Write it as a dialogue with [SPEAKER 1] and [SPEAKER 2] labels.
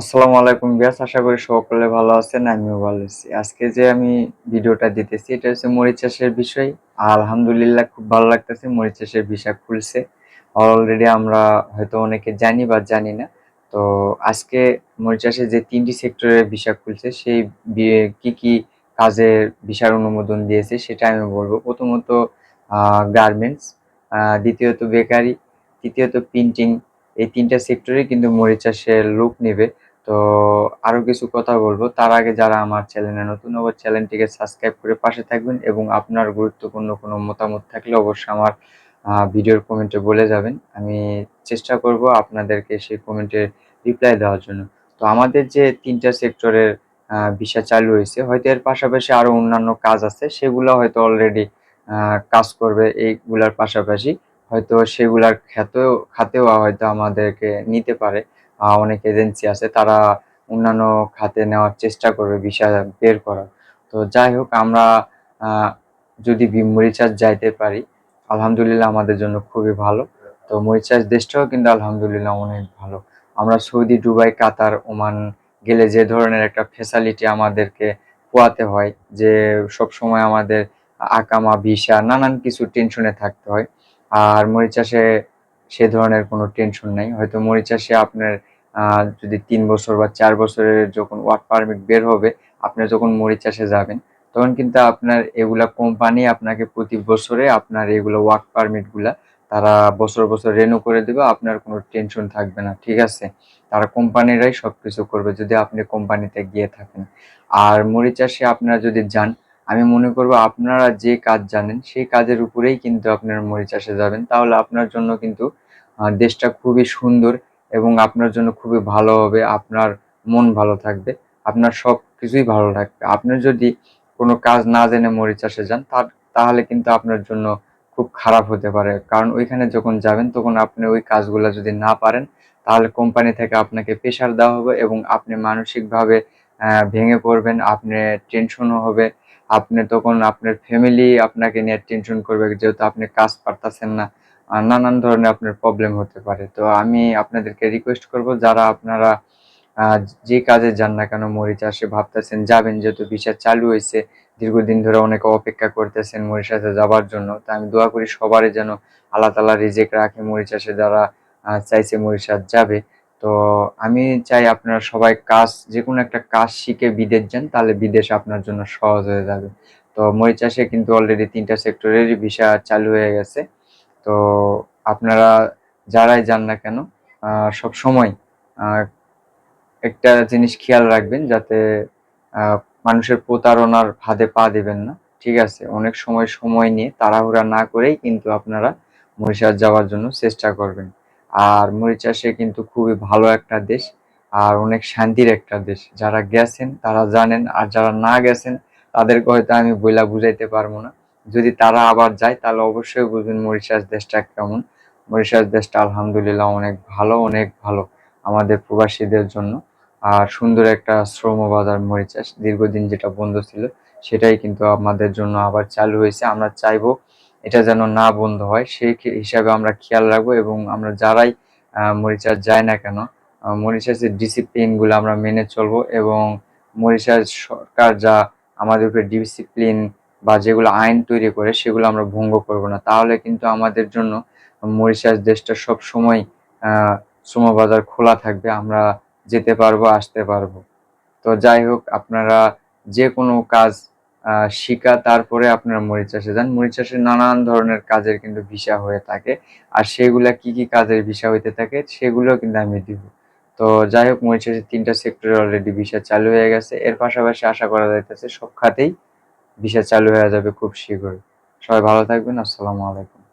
[SPEAKER 1] আসসালামু আলাইকুম বিয়াস আশা করি সকলে ভালো আছেন, আমিও ভালো আছি। আজকে যে আমি ভিডিওটা দিতেছি, এটা হচ্ছে মরিচ চাষের বিষয়। আলহামদুলিল্লাহ খুব ভালো লাগতেছে, মরিচ চাষের বিষয় খুলছে। অলরেডি আমরা হয়তো অনেকে জানি বা জানি না। তো আজকে মরিচ চাষের যে তিনটি সেক্টরের বিষয় খুলছে, সেই কি কি কাজের বিষয় অনুমোদন দিয়েছে, সেটা আমি বলব। প্রথমত গার্মেন্টস দ্বিতীয়ত বেকারি, তৃতীয়ত প্রিন্টিং এই তিনটা সেক্টরে কিন্তু মরিচ চাষের লোক নেবে। তো আরও কিছু কথা বলব। তার আগে যারা আমার চ্যানেলে নতুন অবর চ্যানেলটিকে সাবস্ক্রাইব করে পাশে থাকবেন এবং আপনার গুরুত্বপূর্ণ কোনো মতামত থাকলে অবশ্যই আমার ভিডিওর কমেন্টে বলে যাবেন। আমি চেষ্টা করব আপনাদেরকে সেই কমেন্টে রিপ্লাই দেওয়ার জন্য। তো আমাদের যে তিনটা সেক্টরের ভিসা চালু হয়েছে, হয়তো এর পাশাপাশি আরও অন্যান্য কাজ আছে, সেগুলো হয়তো অলরেডি কাজ করবে এইগুলার পাশাপাশি। হয়তো সেগুলার খাতেও খাতেও হয়তো আমাদেরকে নিতে পারে। অনেক এজেন্সি আছে, তারা অন্যান্য খাতে নেওয়ার চেষ্টা করবে ভিসা বের করার। তো যাই হোক, আমরা যদি মরিচাস যাইতে পারি, আলহামদুলিল্লাহ আমাদের জন্য খুবই ভালো। তো মরিচাস দেশটাও কিন্তু আলহামদুলিল্লাহ অনেক ভালো। আমরা সৌদি, দুবাই, কাতার, ওমান গেলে যে ধরনের একটা ফেসালিটি আমাদেরকে পোয়াতে হয়, যে সব সময় আমাদের আকামা, ভিসা, নানান কিছু টেনশনে থাকতে হয়। আর মরিচাসে সে ধরনের কোনো টেনশন নাই। হয়তো মরিচাসে আপনার যদি তিন বছর বা চার বছরের যখন ওয়ার্ক পারমিট বের হবে, আপনি যখন মরিচাসে যাবেন, তখন কিন্তু আপনার এগুলা কোম্পানি আপনাকে প্রতি বছরে আপনার এগুলো ওয়ার্ক পারমিটগুলা তারা বছর বছর রেনু করে দেবে, আপনার কোনো টেনশন থাকবে না, ঠিক আছে? তারা কোম্পানিরাই সবকিছু করবে যদি আপনি কোম্পানিতে গিয়ে থাকেন। আর মরিচাসে আপনারা যদি যান আমি মনে করব আপনারা যে কাজ জানেন, সেই কাজের উপরেই কিন্তু আপনার মরিচাসে যাবেন। তাহলে আপনার জন্য কিন্তু দেশটা খুবই সুন্দর এবং আপনার জন্য খুবই ভালো হবে, আপনার মন ভালো থাকবে, আপনার সব কিছুই ভালো থাকবে। আপনি যদি কোনো কাজ না জেনে মরিচ চাষে যান তার তাহলে কিন্তু আপনার জন্য খুব খারাপ হতে পারে। কারণ ওইখানে যখন যাবেন, তখন আপনি ওই কাজগুলো যদি না পারেন, তাহলে কোম্পানি থেকে আপনাকে প্রেশার দেওয়া হবে এবং আপনি মানসিকভাবে ভেঙে পড়বেন, আপনি টেনশনও হবে আপনি তখন আপনার ফ্যামিলি আপনাকে নিয়ে টেনশন করবে যেহেতু আপনি কাজ পারতেছেন না। নানান ধরনের আপনার প্রবলেম হতে পারে। তো আমি আপনাদেরকে রিকোয়েস্ট করব, যারা আপনারা যে কাজে যান না কেন মরিচ চাষে ভাবতেছেন, যাবেন যেহেতু ভিসা চালু হয়েছে, দীর্ঘদিন ধরে অনেকে অপেক্ষা করতেছেন মরিচাষে যাবার জন্য। তা আমি দোয়া করি সবারই যেন আল্লাহ তালা রিজেক রাখে মরিচাষে যারা চাইছে মরিচাষ যাবে। তো আমি চাই আপনারা সবাই কাজ যে কোনো একটা কাজ শিখে বিদেশ যান, তাহলে বিদেশ আপনার জন্য সহজ হয়ে যাবে। তো মরিচাষে কিন্তু অলরেডি তিনটা সেক্টরের ভিসা চালু হয়ে গেছে। তো আপনারা যারাই যান না কেন সব সময় একটা জিনিস খেয়াল রাখবেন যাতে মানুষের প্রতারণার ফাঁদে পা দেবেন না। ঠিক আছে, অনেক সময় সময় নিয়ে তাড়াহুড়া না করেই কিন্তু আপনারা মরিশাস যাওয়ার জন্য চেষ্টা করবেন। আর মরিচাসে কিন্তু খুবই ভালো একটা দেশ আর অনেক শান্তির একটা দেশ। যারা গেছেন, তারা জানেন, আর যারা না গেছেন, তাদেরকে হয়তো আমি বইলা বুঝাইতে পারব না। যদি তারা আবার যায়, তাহলে অবশ্যই বুঝবেন মরিশাস দেশটা কেমন। মরিশাস দেশটা আলহামদুলিল্লাহ অনেক ভালো অনেক ভালো আমাদের প্রবাসীদের জন্য। আর সুন্দর একটা শ্রম বাজার মরিচ চাষ। দীর্ঘদিন যেটা বন্ধ ছিল, সেটাই কিন্তু আমাদের জন্য আবার চালু হয়েছে। আমরা চাইব এটা যেন না বন্ধ হয় সেই হিসাবে আমরা খেয়াল রাখব এবং আমরা যারাই আহ, মরিচাষ যায় না কেন আহ, মরিচাষের ডিসিপ্লিনগুলো আমরা মেনে চলবো এবং মরিচাষ সরকার যা আমাদের উপরে ডিসিপ্লিন বা যেগুলো আইন তৈরি করে সেগুলো আমরা ভঙ্গ করব না। তাহলে কিন্তু আমাদের জন্য মরিচাষ দেশটা সব সময় শ্রমবাজার খোলা থাকবে আমরা যেতে পারব আসতে পারব। তো যাই হোক আপনারা যে কোনো কাজ শিখা তারপরে আপনারা মরিচ চাষে যান। মরিচ চাষে নানান ধরনের কাজের কিন্তু ভিসা হয়ে থাকে। আর সেগুলা কি কি কাজের ভিসা হইতে থাকে সেগুলো কিন্তু আমি দিব। তো যাই হোক, মরিচ চাষের তিনটা সেক্টরে অলরেডি ভিসা চালু হয়ে গেছে। এর পাশাপাশি আশা করা যাইতেছে, সব খাতেই ভিসা চালু হয়ে যাবে খুব শীঘ্রই। সবাই ভালো থাকবেন। আসসালামু আলাইকুম।